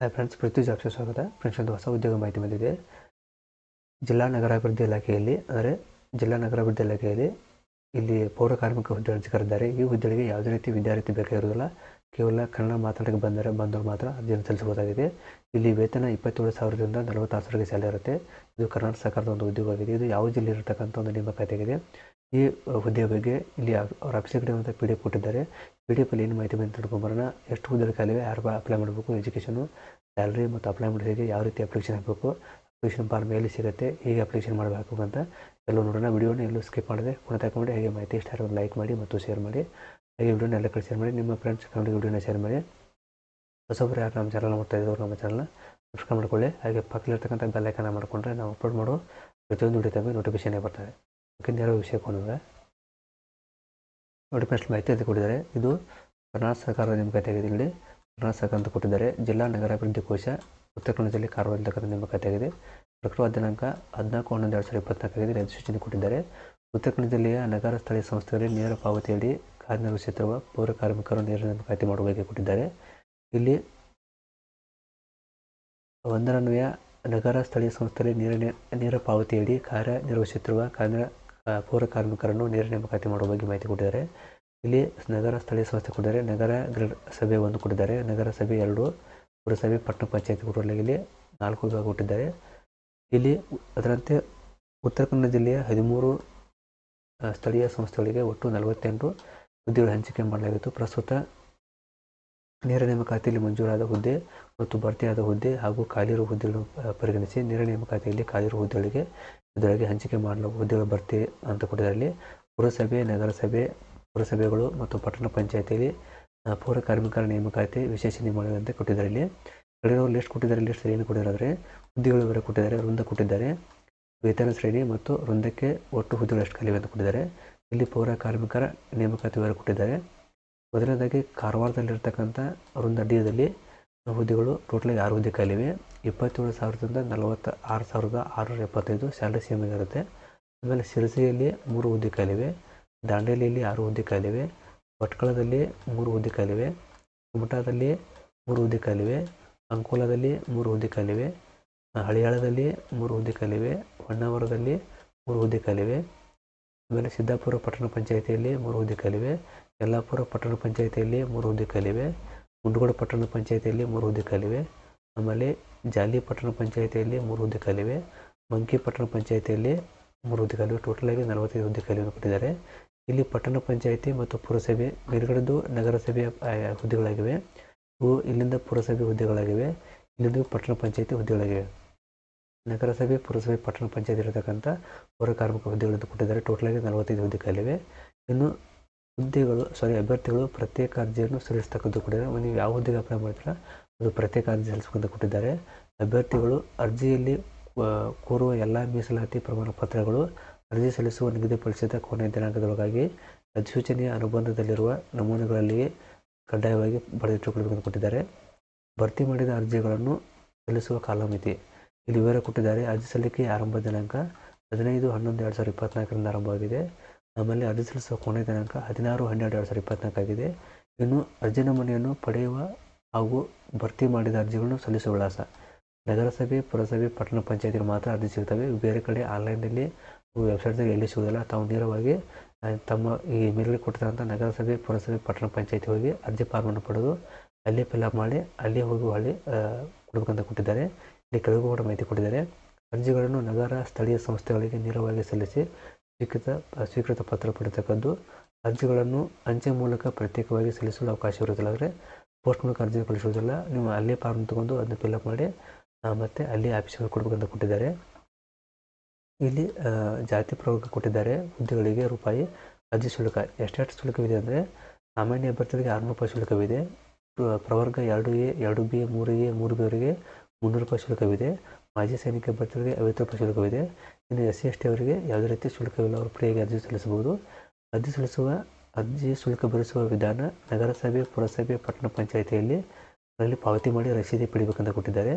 Hi friends ಪ್ರತಿ ಜಾಬ್ಸ್ಗೆ ಸ್ವಾಗತ. Friends ಒಂದು ಹೊಸ ಉದ್ಯೋಗ ಮಾಹಿತಿ ಬಂದಿದೆ. ಜಿಲ್ಲಾ ನಗರಾಭಿವೃದ್ಧಿ ಇಲಾಖೆಯಲ್ಲಿ, ಅಂದರೆ ಜಿಲ್ಲಾ ನಗರಾಭಿವೃದ್ಧಿ ಇಲಾಖೆಯಲ್ಲಿ ಇಲ್ಲಿ ಪೌರ ಕಾರ್ಮಿಕ ಹುದ್ದೆ ಅರ್ಜಿ ಕರೆದಿದ್ದಾರೆ. ಈ ಹುದ್ದೆಗೆ ಯಾವುದೇ ರೀತಿ ವಿದ್ಯಾರ್ಥಿ ಬೇಕಾಗಿರೋದಿಲ್ಲ ಕೇವಲ ಕನ್ನಡ ಮಾತಾಡಕ್ಕೆ ಬಂದರೆ ಬಂದವರು ಮಾತ್ರ ಅರ್ಜಿಯನ್ನು ಸಲ್ಲಿಸಬಹುದಾಗಿದೆ. ಇಲ್ಲಿ ವೇತನ ಇಪ್ಪತ್ತೇಳು ಸಾವಿರದಿಂದ ನಲವತ್ತಾರು ಸಾವಿರಕ್ಕೆ ಸ್ಯಾಲರಿ ಇರುತ್ತೆ. ಇದು ಕರ್ನಾಟಕ ಸರ್ಕಾರದ ಒಂದು ಉದ್ಯೋಗವಾಗಿದೆ. ಇದು ಯಾವ ಜಿಲ್ಲೆ ಇರತಕ್ಕಂಥ ಒಂದು ನೇಮಕಾತಿಯಾಗಿದೆ. ಈ ಹುದ್ದೆಯ ಬಗ್ಗೆ ಇಲ್ಲಿ ಅವ್ರ ಅಭಿಷೇಕ ಪಿ ಡಿ ಎಫ್ ಕೊಟ್ಟಿದ್ದಾರೆ. ಪಿ ಡಿ ಎಫಲ್ಲಿ ಏನು ಮಾಹಿತಿ ಬಂದು ತಿಳ್ಕೊಂಬರೋಣ ಎಷ್ಟು ಹುದ್ದೆಗಳ ಖಾಲಿವೆ ಯಾರು ಅಪ್ಲೈ ಮಾಡಬೇಕು ಎಜುಕೇಷನು ಸ್ಯಾಲ್ರಿ ಮತ್ತು ಅಪ್ಲೈ ಮಾಡೋದು ಹೇಗೆ ಯಾವ ರೀತಿ ಅಪ್ಲಿಕೇಶನ್ ಹಾಕಬೇಕು ಅಪ್ಲಿಕೇಶನ್ ಫಾರ್ಮ್ ಎಲ್ಲಿ ಸಿಗುತ್ತೆ, ಹೇಗೆ ಅಪ್ಲಿಕೇಶನ್ ಮಾಡಬೇಕು ಅಂತ ಎಲ್ಲ ನೋಡೋಣ. ವೀಡಿಯೋನ ಎಲ್ಲೂ ಸ್ಕಿಪ್ ಮಾಡಿದೆ ಪುನಃ ತಗೊಂಡು ಹೇಗೆ ಮಾಹಿತಿ ಇಷ್ಟ ಒಂದು ಲೈಕ್ ಮಾಡಿ ಮತ್ತು ಶೇರ್ ಮಾಡಿ. ಹಾಗೆ ವೀಡಿಯೋನ ಎಲ್ಲ ಕಡೆ ಶೇರ್ ಮಾಡಿ. ನಿಮ್ಮ ಫ್ರೆಂಡ್ಸ್ ಫ್ಯಾಮಿಲಿ ವಿಡಿಯೋನ ಶೇರ್ ಮಾಡಿ. ಹೊಸೊಬ್ಬರು ಯಾರು ನಮ್ಮ ಚಾನಲ್ ನೋಡ್ತಾ ಇದ್ದವರು ನಮ್ಮ ಚಾನಲ್ನ ಸಬ್ಸ್ಕ್ರೈಬ್ ಮಾಡ್ಕೊಳ್ಳಿ. ಹಾಗೆ ಪಕ್ಕದಲ್ಲಿರ್ತಕ್ಕಂಥ ಬೆಲ್ ಐಕನ್ನ ಮಾಡಿಕೊಂಡ್ರೆ ನಾವು ಅಪ್ಲೋಡ್ ಮಾಡೋ ಪ್ರತಿಯೊಂದು ವಿಡಿಯೋ ತಮಗೆ ನೋಟಿಫಿಕೇಶನ್ ಬರ್ತದೆ. ನೇರ ವಿಷಯಕ್ಕೆ ಹೋದ್ರೆ ನೋಟಿಫಿಕೇಶನ್ ಮಾಹಿತಿ ಅಂತ ಕೊಟ್ಟಿದ್ದಾರೆ. ಇದು ಕರ್ನಾಟಕ ಸರ್ಕಾರದ ನೇಮಕಾತಿಯಾಗಿದೆ ಇಲ್ಲಿ ಕರ್ನಾಟಕ ಸರ್ಕಾರ ಅಂತ ಕೊಟ್ಟಿದ್ದಾರೆ. ಜಿಲ್ಲಾ ನಗರಾಭಿವೃದ್ಧಿ ಕೋಶ ಉತ್ತರ ಕನ್ನಡ ಜಿಲ್ಲೆ ನೇಮಕಾತಿಯಾಗಿದೆ ಪ್ರಕಟವಾದ ದಿನಾಂಕ ಹದಿನಾಲ್ಕು ಹನ್ನೊಂದು ಎರಡು ಸಾವಿರದ ಇಪ್ಪತ್ನಾಲ್ಕಾಗಿದೆ ಅಧಿಸೂಚನೆ ಸೂಚನೆ ಕೊಟ್ಟಿದ್ದಾರೆ. ಉತ್ತರ ಕನ್ನಡ ಜಿಲ್ಲೆಯ ನಗರ ಸ್ಥಳೀಯ ಸಂಸ್ಥೆಗಳಲ್ಲಿ ನೇರ ಪಾವತಿಯಡಿ ಕಾರ್ಯನಿರ್ವಹಿಸುತ್ತಿರುವ ಪೌರ ಕಾರ್ಮಿಕರು ನೇರ ನೇಮಕಾತಿ ಮಾಡುವ ಬಗ್ಗೆ ಕೊಟ್ಟಿದ್ದಾರೆ. ಇಲ್ಲಿ ಒಂದರನ್ವಯ ನಗರ ಸ್ಥಳೀಯ ಸಂಸ್ಥೆಯಲ್ಲಿ ನೇರ ನೇರ ಪಾವತಿಯಡಿ ಕಾರ್ಯನಿರ್ವಹಿಸುತ್ತಿರುವ ಕಾರ್ಯ ಪೌರ ಕಾರ್ಮಿಕರನ್ನು ನೇರ ನೇಮಕಾತಿ ಮಾಡುವ ಬಗ್ಗೆ ಮಾಹಿತಿ ಕೊಟ್ಟಿದ್ದಾರೆ. ಇಲ್ಲಿ ನಗರ ಸ್ಥಳೀಯ ಸಂಸ್ಥೆ ಕೊಟ್ಟಿದ್ದಾರೆ. ನಗರ ಗ್ರೇಡ್ ಸಭೆ ಒಂದು ಕೊಟ್ಟಿದ್ದಾರೆ. ನಗರ ಸಭೆ ಎರಡು, ಪುರಸಭೆ ಪಟ್ಟಣ ಪಂಚಾಯತಿ ಕೊಟ್ಟರಲ್ಲಿ ಇಲ್ಲಿ ನಾಲ್ಕು ವಿಭಾಗ ಕೊಟ್ಟಿದ್ದಾರೆ. ಇಲ್ಲಿ ಅದರಂತೆ ಉತ್ತರ ಕನ್ನಡ ಜಿಲ್ಲೆಯ ಹದಿಮೂರು ಸ್ಥಳೀಯ ಸಂಸ್ಥೆಗಳಿಗೆ ಒಟ್ಟು ನಲವತ್ತೆಂಟು ಹುದ್ದೆಗಳು ಹಂಚಿಕೆ ಮಾಡಲಾಗಿತ್ತು. ಪ್ರಸ್ತುತ ನೇರ ನೇಮಕಾತಿಯಲ್ಲಿ ಮಂಜೂರಾದ ಹುದ್ದೆ ಮತ್ತು ಭರ್ತಿಯಾದ ಹುದ್ದೆ ಹಾಗೂ ಖಾಲಿರುವ ಹುದ್ದೆಗಳನ್ನು ಪರಿಗಣಿಸಿ ನೇರ ನೇಮಕಾತಿಯಲ್ಲಿ ಖಾಲಿರುವ ಹುದ್ದೆಗಳಿಗೆ ಇದರೊಳಗೆ ಹಂಚಿಕೆ ಮಾಡಲು ಉದ್ಯೋಗ ಭರ್ತಿ ಅಂತ ಕೊಟ್ಟಿದ್ದಾರೆ. ಇಲ್ಲಿ ಪುರಸಭೆ, ನಗರಸಭೆ, ಪುರಸಭೆಗಳು ಮತ್ತು ಪಟ್ಟಣ ಪಂಚಾಯತಿಯಲ್ಲಿ ಪೌರ ಕಾರ್ಮಿಕರ ನೇಮಕಾತಿ ವಿಶೇಷ ನಿಯಮಗಳು ಅಂತ ಕೊಟ್ಟಿದ್ದಾರೆ. ಇಲ್ಲಿ ಕಳೆದ ಲಿಸ್ಟ್ ಕೊಟ್ಟಿದ್ದಾರೆ. ಲಿಸ್ಟ್ ಏನು ಕೊಟ್ಟಿದ್ದಾರೆ ಹುದ್ದೆಗಳು ವಿವರ ಕೊಟ್ಟಿದ್ದಾರೆ. ವೃಂದ ಕೊಟ್ಟಿದ್ದಾರೆ. ವೇತನ ಶ್ರೇಣಿ ಮತ್ತು ವೃಂದಕ್ಕೆ ಒಟ್ಟು ಹುದ್ದೆಗಳು ಎಷ್ಟು ಕಲಿವೆ ಅಂತ ಕೊಟ್ಟಿದ್ದಾರೆ. ಇಲ್ಲಿ ಪೌರ ಕಾರ್ಮಿಕರ ನೇಮಕಾತಿ ವಿವರ ಕೊಟ್ಟಿದ್ದಾರೆ. ಮೊದಲನೇದಾಗಿ ಕಾರವಾರದಲ್ಲಿರ್ತಕ್ಕಂಥ ವೃಂದ ಡಿಯಲ್ಲಿ ಹುದ್ದೆಗಳು ಟೋಟಲಾಗಿ ಆರು ಹುದ್ದೆ ಖಾಲಿವೆ. ಇಪ್ಪತ್ತೇಳು ಸಾವಿರದಿಂದ ನಲವತ್ತ ಆರು ಸಾವಿರದ ಆರುನೂರ ಎಪ್ಪತ್ತೈದು ಸ್ಯಾಲರಿ ಸೇಮ್ ಆಗಿರುತ್ತೆ. ಆಮೇಲೆ ಶಿರಸಿಯಲ್ಲಿ ಮೂರು ಹುದ್ದೆ ಖಾಲಿವೆ. ದಾಂಡೇಲಿಯಲ್ಲಿ ಆರು ಹುದ್ದೆ ಖಾಲಿವೆ. ಭಟ್ಕಳದಲ್ಲಿ ಮೂರು ಹುದ್ದೆ ಖಾಲಿವೆ. ಕುಮಟಾದಲ್ಲಿ ಮೂರು ಹುದ್ದೆ ಖಾಲಿವೆ. ಅಂಕೋಲಾದಲ್ಲಿ ಮೂರು ಹುದ್ದೆ ಖಾಲಿವೆ. ಹಳಿಯಾಳದಲ್ಲಿ ಮೂರು ಹುದ್ದೆ ಖಾಲಿವೆ. ಹೊನ್ನಾವರದಲ್ಲಿ ಮೂರು ಹುದ್ದೆ ಖಾಲಿವೆ. ಆಮೇಲೆ ಸಿದ್ದಾಪುರ ಪಟ್ಟಣ ಪಂಚಾಯಿತಿಯಲ್ಲಿ ಮೂರು ಹುದ್ದೆ ಖಾಲಿವೆ. ಯಲ್ಲಾಪುರ ಪಟ್ಟಣ ಪಂಚಾಯಿತಿಯಲ್ಲಿ ಮೂರು ಹುದ್ದೆ ಖಾಲಿವೆ. ಮುಂಡಗೋಡ ಪಟ್ಟಣ ಪಂಚಾಯಿತಿಯಲ್ಲಿ ಮೂರು ಹುದ್ದೆ ಖಾಲಿವೆ ಆಮೇಲೆ ಜಾಲಿ ಪಟ್ಟಣ ಪಂಚಾಯಿತಿಯಲ್ಲಿ ಮೂರು ಹುದ್ದೆ ಖಾಲಿವೆ ಮಂಕಿ ಪಟ್ಟಣ ಪಂಚಾಯಿತಿಯಲ್ಲಿ ಮೂರು ಹುದ್ದೆ ಖಾಲಿವೆ ಆಗಿ ನಲವತ್ತೈದು ಹುದ್ದೆ ಖಾಲಿಯನ್ನು ಕೊಟ್ಟಿದ್ದಾರೆ. ಇಲ್ಲಿ ಪಟ್ಟಣ ಪಂಚಾಯಿತಿ ಮತ್ತು ಪುರಸಭೆ ಮೇಲ್ಗಡೆದು ನಗರಸಭೆಯ ಹುದ್ದೆಗಳಾಗಿವೆ. ಇವು ಇಲ್ಲಿಂದ ಪುರಸಭೆ ಹುದ್ದೆಗಳಾಗಿವೆ. ಇಲ್ಲಿಂದ ಪಟ್ಟಣ ಪಂಚಾಯಿತಿ ಹುದ್ದೆಗಳಾಗಿವೆ. ನಗರಸಭೆ, ಪುರಸಭೆ, ಪಟ್ಟಣ ಪಂಚಾಯತಿ ಇರತಕ್ಕಂಥ ಹೊರ ಕಾರ್ಮಿಕ ಹುದ್ದೆಗಳನ್ನು ಕೊಟ್ಟಿದ್ದಾರೆ. ಟೋಟಲಾಗಿ ನಲವತ್ತೈದು ಹುದ್ದೆ ಖಾಲಿವೆ ಇನ್ನು ಹುದ್ದೆಗಳು ಸಾರಿ ಅಭ್ಯರ್ಥಿಗಳು ಪ್ರತ್ಯೇಕ ಅರ್ಜಿಯನ್ನು ಸಲ್ಲಿಸ್ತಕ್ಕಂಥ ಕೊಟ್ಟಿದ್ದಾರೆ ನೀವು ಯಾವ ಹುದ್ದೆಗೆ ಅಪ್ಲೈ ಮಾಡ್ತೀರ, ಅದು ಪ್ರತ್ಯೇಕ ಅರ್ಜಿ ಸಲ್ಲಿಸ್ಕೊಂತ ಕೊಟ್ಟಿದ್ದಾರೆ. ಅಭ್ಯರ್ಥಿಗಳು ಅರ್ಜಿಯಲ್ಲಿ ಕೋರುವ ಎಲ್ಲ ಮೀಸಲಾತಿ ಪ್ರಮಾಣ ಪತ್ರಗಳು ಅರ್ಜಿ ಸಲ್ಲಿಸುವ ನಿಗದಿಪಡಿಸಿದ ಕೊನೆಯ ದಿನಾಂಕದೊಳಗಾಗಿ ಅಧಿಸೂಚನೆಯ ಅನುಬಂಧದಲ್ಲಿರುವ ನಮೂನೆಗಳಲ್ಲಿ ಕಡ್ಡಾಯವಾಗಿ ಬರೆದಿಟ್ಟುಕೊಳ್ಬೇಕಂತ ಕೊಟ್ಟಿದ್ದಾರೆ. ಭರ್ತಿ ಮಾಡಿದ ಅರ್ಜಿಗಳನ್ನು ಸಲ್ಲಿಸುವ ಕಾಲಮಿತಿ. ಇಲ್ಲಿ ವಿವರ ಕೊಟ್ಟಿದ್ದಾರೆ. ಅರ್ಜಿ ಸಲ್ಲಿಕೆ ಆರಂಭ ದಿನಾಂಕ ಹದಿನೈದು ಹನ್ನೊಂದು ಎರಡು ಸಾವಿರದ ಇಪ್ಪತ್ನಾಲ್ಕರಿಂದ ಆರಂಭವಾಗಿದೆ. ಆಮೇಲೆ ಅರ್ಜಿ ಸಲ್ಲಿಸುವ ಕೊನೆಯ ದಿನಾಂಕ ಹದಿನಾರು, ಹನ್ನೆರಡು, ಎರಡು ಸಾವಿರದ ಇಪ್ಪತ್ನಾಲ್ಕಾಗಿದೆ ಇನ್ನು ಅರ್ಜಿ ನಮೂನೆಯನ್ನು ಪಡೆಯುವ ಹಾಗೂ ಭರ್ತಿ ಮಾಡಿದ ಅರ್ಜಿಗಳನ್ನು ಸಲ್ಲಿಸುವ ವಿಳಾಸ. ನಗರಸಭೆ, ಪುರಸಭೆ, ಪಟ್ಟಣ ಪಂಚಾಯತಿಗೆ ಮಾತ್ರ ಅರ್ಜಿ ಸಿಗ್ತವೆ ಬೇರೆ ಕಡೆ ಆನ್ಲೈನಲ್ಲಿ ವೆಬ್ಸೈಟ್ದಾಗ ಎಲ್ಲಿ ಸಿಗೋದಿಲ್ಲ ತಾವು ನೇರವಾಗಿ ತಮ್ಮ ಈ ಮೇಲ್ಗಡೆ ಕೊಟ್ಟಿರೋಂಥ ನಗರಸಭೆ, ಪುರಸಭೆ, ಪಟ್ಟಣ ಪಂಚಾಯತಿ ಹೋಗಿ ಅರ್ಜಿ ಫಾರ್ಮನ್ನು ಪಡೆದು ಅಲ್ಲೇ ಫಿಲಪ್ ಮಾಡಿ, ಅಲ್ಲಿ ಹೋಗಿ ಹೊಳ್ಳಿ ಕೊಡಬೇಕಂತ ಕೊಟ್ಟಿದ್ದಾರೆ. ಇಲ್ಲಿ ಕೆಲವು ಕೂಡ ಮಾಹಿತಿ ಕೊಟ್ಟಿದ್ದಾರೆ. ಅರ್ಜಿಗಳನ್ನು ನಗರ ಸ್ಥಳೀಯ ಸಂಸ್ಥೆಗಳಿಗೆ ನೇರವಾಗಿ ಸಲ್ಲಿಸಿ ಸ್ವೀಕೃತ ಸ್ವೀಕೃತ ಪತ್ರ ಪಡೆಯತಕ್ಕದ್ದು ಅರ್ಜಿಗಳನ್ನು ಅಂಚೆ ಮೂಲಕ ಪ್ರತ್ಯೇಕವಾಗಿ ಸಲ್ಲಿಸಲು ಅವಕಾಶ ಇರುವುದಿಲ್ಲ ಅಂದರೆ ಪೋಸ್ಟ್ ಮೂಲಕ ಅರ್ಜಿ ಕಳಿಸುವುದಿಲ್ಲ ನೀವು ಅಲ್ಲೇ ಫಾರ್ಮ್ ತೊಗೊಂಡು ಅದನ್ನು ಫಿಲ್ಅಪ್ ಮಾಡಿ ಮತ್ತು ಅಲ್ಲಿ ಆಫೀಸ್ಗಳು ಕೊಡಬೇಕಂತ ಕೊಟ್ಟಿದ್ದಾರೆ. ಇಲ್ಲಿ ಜಾತಿ ಪ್ರವರ್ಗ ಕೊಟ್ಟಿದ್ದಾರೆ. ಹುದ್ದೆಗಳಿಗೆ ರೂಪಾಯಿ, ಅರ್ಜಿ ಶುಲ್ಕ ಎಷ್ಟೆಷ್ಟು ಶುಲ್ಕವಿದೆ ಅಂದರೆ ಸಾಮಾನ್ಯ ಅಭ್ಯರ್ಥಿಗಳಿಗೆ ಆರುನೂರು ರೂಪಾಯಿ ಶುಲ್ಕವಿದೆ. ಪ್ರವರ್ಗ ಎರಡು ಎ, ಎರಡು ಬಿ, ಮೂರು ಎ, ಮೂರು ಬಿ ಅವರಿಗೆ ಮುನ್ನೂರು ರೂಪಾಯಿ ಶುಲ್ಕವಿದೆ. ಮಾಜಿ ಸೈನಿಕ ಅಭ್ಯರ್ಥಿಗಳಿಗೆ ಐವತ್ತು ರೂಪಾಯಿ ಶುಲ್ಕವಿದೆ. ಇನ್ನು ಎಸ್ ಸಿ ಎಸ್ ಟಿ ಅವರಿಗೆ ಯಾವುದೇ ರೀತಿ ಶುಲ್ಕವಿಲ್ಲ, ಅವರು ಫ್ರೀಯಾಗಿ ಅರ್ಜಿ ಸಲ್ಲಿಸಬಹುದು. ಅರ್ಜಿ ಸಲ್ಲಿಸುವ, ಅರ್ಜಿ ಶುಲ್ಕ ಭರಿಸುವ ವಿಧಾನ ನಗರಸಭೆ, ಪುರಸಭೆ, ಪಟ್ಟಣ ಪಂಚಾಯಿತಿಯಲ್ಲಿ ಅದರಲ್ಲಿ ಪಾವತಿ ಮಾಡಿ ರಸೀದಿ ಪಡಿಬೇಕಂತ ಕೊಟ್ಟಿದ್ದಾರೆ.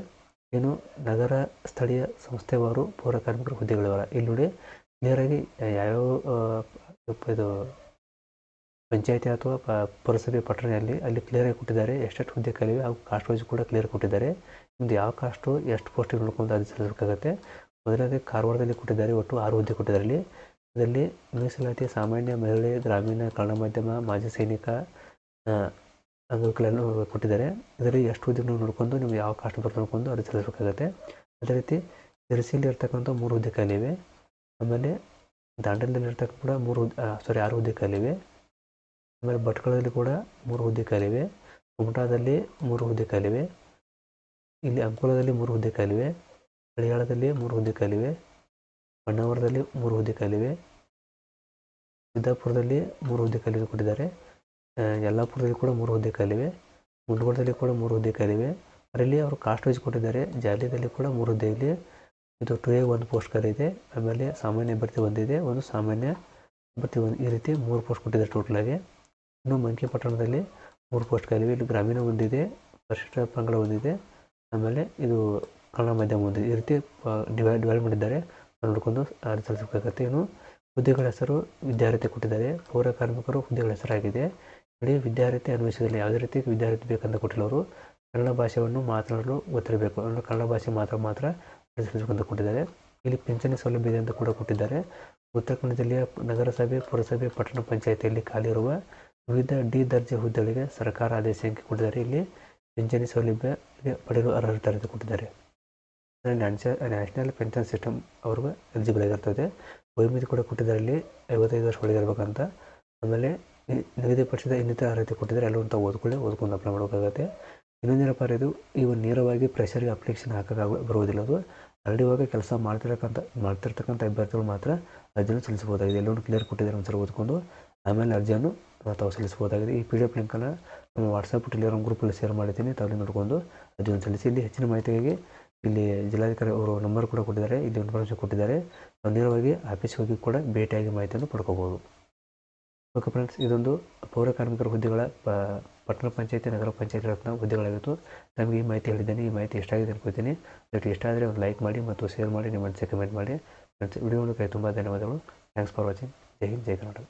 ಏನು ನಗರ ಸ್ಥಳೀಯ ಸಂಸ್ಥೆವಾರು ಪೌರ ಕಾರ್ಮಿಕರ ಹುದ್ದೆಗಳವರ ಇಲ್ಲಿ ನೋಡಿ ನೇರಾಗಿ ಯಾವ್ಯಾವ ಇದು ಪಂಚಾಯತಿ ಅಥವಾ ಪುರಸಭೆ, ಪಟ್ಟಣದಲ್ಲಿ ಅಲ್ಲಿ ಕ್ಲಿಯರಾಗಿ ಕೊಟ್ಟಿದ್ದಾರೆ. ಎಷ್ಟೆಷ್ಟು ಹುದ್ದೆ ಕಲಿವೆ, ಹಾಗೂ ಕಾಸ್ಟ್ ವೈಸ್ ಕೂಡ ಕ್ಲಿಯರ್ ಕೊಟ್ಟಿದ್ದಾರೆ. ನಿಮ್ದು ಯಾವ ಕಾಸ್ಟು, ಎಷ್ಟು ಪೋಸ್ಟಿಗೆ ನೋಡ್ಕೊಂಡು ಅರ್ಜಿ ಸಲ್ಲಿಸಬೇಕಾಗತ್ತೆ. ಮೊದಲನೇ ಕಾರವಾರದಲ್ಲಿ ಕೊಟ್ಟಿದ್ದಾರೆ, ಒಟ್ಟು ಆರು ಹುದ್ದೆ ಕೊಟ್ಟಿದ್ದಾರೆ. ಇದರಲ್ಲಿ ಮೀಸಲಾತಿ ಸಾಮಾನ್ಯ ಮಹಿಳೆ, ಗ್ರಾಮೀಣ ಕನ್ನಡ ಮಾಧ್ಯಮ, ಮಾಜಿ ಸೈನಿಕ ಅಂಗಗಳನ್ನು ಕೊಟ್ಟಿದ್ದಾರೆ. ಇದರಲ್ಲಿ ಎಷ್ಟು ಹುದ್ದೆಗಳು ನೋಡ್ಕೊಂಡು ನೀವು ಯಾವ ಕಾಸ್ಟ್ ಬರ್ತದೆ ನೋಡ್ಕೊಂಡು ಅದು ಸಲ್ಲಿಸಬೇಕಾಗುತ್ತೆ ಅದೇ ರೀತಿ ತಿರುಸಿಯಲ್ಲಿ ಇರ್ತಕ್ಕಂಥ ಮೂರು ಹುದ್ದೆ ಆಮೇಲೆ ದಾಂಡಲದಲ್ಲಿ ಇರ್ತಕ್ಕ ಕೂಡ ಮೂರು ಸಾರಿ ಆರು ಹುದ್ದೆ ಆಮೇಲೆ ಭಟ್ಕಳದಲ್ಲಿ ಕೂಡ ಮೂರು ಹುದ್ದೆ ಖಾಲಿವೆ. ಕುಮಟಾದಲ್ಲಿ ಮೂರು ಹುದ್ದೆ ಇಲ್ಲಿ ಅಂಕೋಲದಲ್ಲಿ ಮೂರು ಹುದ್ದೆ ಖಾಲಿವೆ. ಹಳಿಯಾಳದಲ್ಲಿ ಮೂರು ಹುದ್ದೆ ಖಾಲಿವೆ ಹೊನ್ನಾವರದಲ್ಲಿ ಮೂರು ಹುದ್ದೆ ಖಾಲಿವೆ ಸಿದ್ದಾಪುರದಲ್ಲಿ ಮೂರು ಹುದ್ದೆ ಖಾಲಿ ಕೊಟ್ಟಿದ್ದಾರೆ. ಯಲ್ಲಾಪುರದಲ್ಲಿ ಕೂಡ ಮೂರು ಹುದ್ದೆ ಖಾಲಿವೆ ಮುಂಡಗೋಡದಲ್ಲಿ ಕೂಡ ಮೂರು ಹುದ್ದೆ ಖಾಲಿವೆ ಅದರಲ್ಲಿ ಅವರು ಕಾಸ್ಟ್ ವೈಸ್ ಕೊಟ್ಟಿದ್ದಾರೆ. ಜಾಲಿಯಲ್ಲಿ ಕೂಡ ಮೂರು ಹುದ್ದೆ ಇದೆ. ಇದು ಟು ಎ ಒಂದು ಪೋಸ್ಟ್ ಖಾಲಿ ಇದೆ ಆಮೇಲೆ ಸಾಮಾನ್ಯ ಅಭ್ಯರ್ಥಿ ಒಂದಿದೆ ಒಂದು ಸಾಮಾನ್ಯ ಅಭ್ಯರ್ಥಿ ಒಂದು ಈ ರೀತಿ ಮೂರು ಪೋಸ್ಟ್ ಕೊಟ್ಟಿದ್ದಾರೆ ಟೋಟಲಾಗಿ ಇನ್ನು ಮಂಕಿ ಪಟ್ಟಣದಲ್ಲಿ ಮೂರು ಪೋಸ್ಟ್ ಖಾಲಿವೆ ಇಲ್ಲಿ ಗ್ರಾಮೀಣ ಒಂದಿದೆ, ಪರಿಶಿಷ್ಟ ಪಂಗಡ ಒಂದಿದೆ. ಆಮೇಲೆ ಇದು ಕನ್ನಡ ಮಾಧ್ಯಮ ಒಂದು ಈ ರೀತಿ ಡಿವೈಡ್ ಡಿವೈಡ್ ಮಾಡಿದ್ದಾರೆ. ನೋಡ್ಕೊಂಡು ಸಲ್ಲಿಸಬೇಕಾಗತ್ತೆ ಇನ್ನು ಹುದ್ದೆಗಳ ಹೆಸರು ವಿದ್ಯಾರ್ಥಿ ಕೊಟ್ಟಿದ್ದಾರೆ. ಪೌರ ಕಾರ್ಮಿಕರು ಹುದ್ದೆಗಳ ಹೆಸರಾಗಿದೆ. ಇಲ್ಲಿ ವಿದ್ಯಾರ್ಥಿ ಅನ್ವೇಷಣೆಯಲ್ಲಿ ಯಾವುದೇ ರೀತಿ ವಿದ್ಯಾರ್ಥಿ ಬೇಕಂತ ಕೊಟ್ಟಿಲ್ಲ ಅವರು ಕನ್ನಡ ಭಾಷೆಯನ್ನು ಮಾತನಾಡಲು ಗೊತ್ತಿರಬೇಕು ಅಂದರೆ ಕನ್ನಡ ಭಾಷೆ ಮಾತ್ರ ಮಾತ್ರ ಅಂತ ಕೊಟ್ಟಿದ್ದಾರೆ. ಇಲ್ಲಿ ಪಿಂಚಣಿ ಸೌಲಭ್ಯ ಇದೆ ಅಂತ ಕೂಡ ಕೊಟ್ಟಿದ್ದಾರೆ. ಉತ್ತರ ಕನ್ನಡ ಜಿಲ್ಲೆಯ ನಗರಸಭೆ, ಪುರಸಭೆ, ಪಟ್ಟಣ ಪಂಚಾಯಿತಿಯಲ್ಲಿ ಖಾಲಿ ಇರುವ ವಿವಿಧ ಡಿ ದರ್ಜೆ ಹುದ್ದೆಗಳಿಗೆ ಸರ್ಕಾರ ಆದೇಶ ಕೊಟ್ಟಿದ್ದಾರೆ ಇಲ್ಲಿ ಪಿಂಚಣಿ ಸೌಲಭ್ಯ ಪಡೆಯಲು ಅರ್ಹತೆ ಕೊಟ್ಟಿದ್ದಾರೆ. ನ್ಯಾಷನಲ್ ಪೆನ್ಷನ್ ಸಿಸ್ಟಮ್ ಅವ್ರಿಗೆ ಎಲಿಜಿಬಲ್ ಆಗಿರ್ತದೆ. ವಯೋಮಿತಿ ಕೂಡ ಕೊಟ್ಟಿದ್ದಾರೆ ಅಲ್ಲಿ ಐವತ್ತೈದು ವರ್ಷ ಒಳಗಿರ್ಬೇಕಂತ ಆಮೇಲೆ ನಿಗದಿಪಡಿಸಿದ ಇನ್ನಿತರ ಅರ್ಹತೆ ಕೊಟ್ಟಿದ್ದಾರೆ ಎಲ್ಲರೂ ಅಂತ ಓದ್ಕೊಳ್ಳಿ, ಓದ್ಕೊಂಡು ಅಪ್ಲೈ ಮಾಡಬೇಕಾಗತ್ತೆ. ಇನ್ನೊಂದೇನಪ್ಪ ಇದು ಇವು ನೇರವಾಗಿ ಪ್ರೆಷರ್ಗೆ ಅಪ್ಲಿಕೇಶನ್ ಹಾಕೋಕ್ಕಾಗ ಬರುವುದಿಲ್ಲ ಅದು. ಆಲ್ರೆಡಿ ಹೋಗಿ ಕೆಲಸ ಮಾಡ್ತಿರಕ್ಕಂಥ ಮಾಡ್ತಿರ್ತಕ್ಕಂಥ ಅಭ್ಯರ್ಥಿಗಳು ಮಾತ್ರ ಅರ್ಜಿಯನ್ನು ಸಲ್ಲಿಸಬಹುದಾಗಿದೆ. ಎಲ್ಲರೂ ಕ್ಲಿಯರ್ ಕೊಟ್ಟಿದ್ದಾರೆ ಒಂದ್ಸಲ ಓದ್ಕೊಂಡು. ಆಮೇಲೆ ಅರ್ಜಿಯನ್ನು ತಾವು ಸಲ್ಲಿಸಬಹುದಾಗಿದೆ. ಈ ಪಿ ಡಿ ಎಫ್ ಲಿಂಕನ್ನು ನಮ್ಮ ವಾಟ್ಸಪ್ ಟೆಲಿಗ್ರಾಮ್ ಗ್ರೂಪಲ್ಲಿ ಶೇರ್ ಮಾಡಿದ್ದೀನಿ. ತಾವು ನೋಡಿಕೊಂಡು ಅರ್ಜಿಯನ್ನು ಸಲ್ಲಿಸಿ. ಇಲ್ಲಿ ಹೆಚ್ಚಿನ ಮಾಹಿತಿಗಾಗಿ ಇಲ್ಲಿ ಜಿಲ್ಲಾಧಿಕಾರಿ ಅವರು ನಂಬರ್ ಕೂಡ ಕೊಟ್ಟಿದ್ದಾರೆ ಇಲ್ಲಿ ಇನ್ಫಾರ್ಮೇಷನ್ ಕೊಟ್ಟಿದ್ದಾರೆ. ನೇರವಾಗಿ ಆಫೀಸ್ಗೆ ಹೋಗಿ ಕೂಡ ಭೇಟಿಯಾಗಿ ಮಾಹಿತಿಯನ್ನು ಪಡ್ಕೋಬೋದು. ಓಕೆ ಫ್ರೆಂಡ್ಸ್ ಇದೊಂದು ಪೌರ ಕಾರ್ಮಿಕರ ಹುದ್ದೆಗಳ ಪಟ್ಟಣ ಪಂಚಾಯತಿ, ನಗರ ಪಂಚಾಯತಿ ರತ್ನ ಹುದ್ದೆಗಳಾಗಿತ್ತು. ನಮಗೆ ಈ ಮಾಹಿತಿ ಹೇಳಿದ್ದೇನೆ, ಈ ಮಾಹಿತಿ ಎಷ್ಟಾಗಿದೆ ಅನ್ಕೋತೀನಿ. ದಟ್ ಇಷ್ಟ ಆದರೆ ಒಂದು ಲೈಕ್ ಮಾಡಿ ಮತ್ತು ಶೇರ್ ಮಾಡಿ, ನಿಮ್ಮ ಕಮೆಂಟ್ ಮಾಡಿ. ಫ್ರೆಂಡ್ಸ್ ವಿಡಿಯೋ ನೋಡೋಕ್ಕೆ ತುಂಬ ಧನ್ಯವಾದಗಳು. ಥ್ಯಾಂಕ್ಸ್ ಫಾರ್ ವಾಚಿಂಗ್ ಜೈ ಹಿಂದ್, ಜೈ ಕರ್ನಾಟಕ.